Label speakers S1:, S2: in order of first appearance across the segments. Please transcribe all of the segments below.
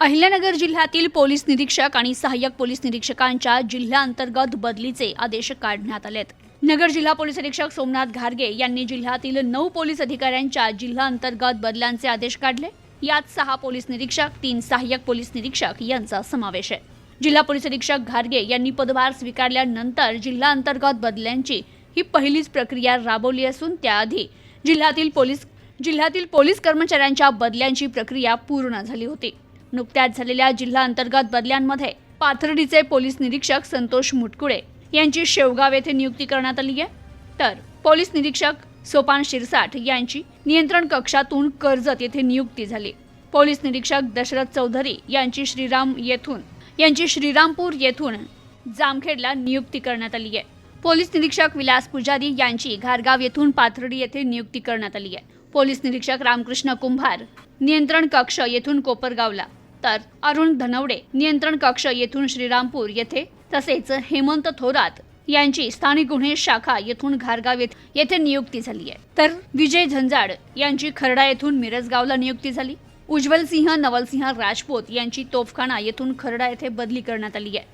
S1: अहिल्यानगर जिल्ह्यातील पोलीस निरीक्षक आणि सहाय्यक पोलीस निरीक्षकांच्या जिल्ह्याअंतर्गत बदलीचे आदेश काढण्यात आलेत. नगर जिल्हा पोलीस अधीक्षक सोमनाथ घारगे यांनी जिल्ह्यातील नऊ पोलीस अधिकाऱ्यांच्या जिल्हा अंतर्गत बदल्यांचे आदेश काढले. यात सहा पोलीस निरीक्षक तीन सहाय्यक पोलीस निरीक्षक यांचा समावेश आहे. जिल्हा पोलीस अधीक्षक घारगे यांनी पदभार स्वीकारल्यानंतर जिल्हा अंतर्गत बदल्यांची ही पहिलीच प्रक्रिया राबवली असून त्याआधी जिल्ह्यातील पोलीस जिल्ह्यातील पोलीस कर्मचाऱ्यांच्या बदल्यांची प्रक्रिया पूर्ण झाली होती. नुकत्याच झालेल्या जिल्हा अंतर्गत बदल्यांमध्ये पाथर्डीचे पोलीस निरीक्षक संतोष मुटकुळे यांची शेवगाव येथे नियुक्ती करण्यात आली आहे. तर पोलीस निरीक्षक सोपान शिरसाठ यांची नियंत्रण कक्षातून कर्जत येथे नियुक्ती झाली. पोलीस निरीक्षक दशरथ चौधरी यांची श्रीराम येथून यांची श्रीरामपूर येथून जामखेडला नियुक्ती करण्यात आली आहे. पोलीस निरीक्षक विलास पुजारी यांची घारगाव येथून पाथर्डी येथे नियुक्ती करण्यात आली आहे. पोलीस निरीक्षक रामकृष्ण कुंभार नियंत्रण कक्ष येथून कोपरगावला तर अरुण धनवडे नियंत्रण कक्ष येथून श्रीरामपूर येथे तसेच हेमंत थोरात यांची स्थानिक गुन्हे शाखा येथून घारगाव येथे नियुक्ती झाली आहे. तर विजय झंजाड यांची खरडा येथून मिरजगावला नियुक्ती झाली. उज्ज्वल सिंह नवलसिंह राजपूत यांची तोफखाना येथून खरडा येथे बदली करण्यात आली आहे.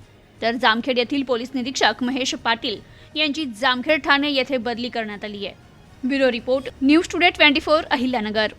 S1: तर जामखेड येथील पोलीस निरीक्षक महेश पाटील यांची जामखेड ठाणे येथे बदली करण्यात आली आहे. Bureau report news today twenty four Ahilyanagar.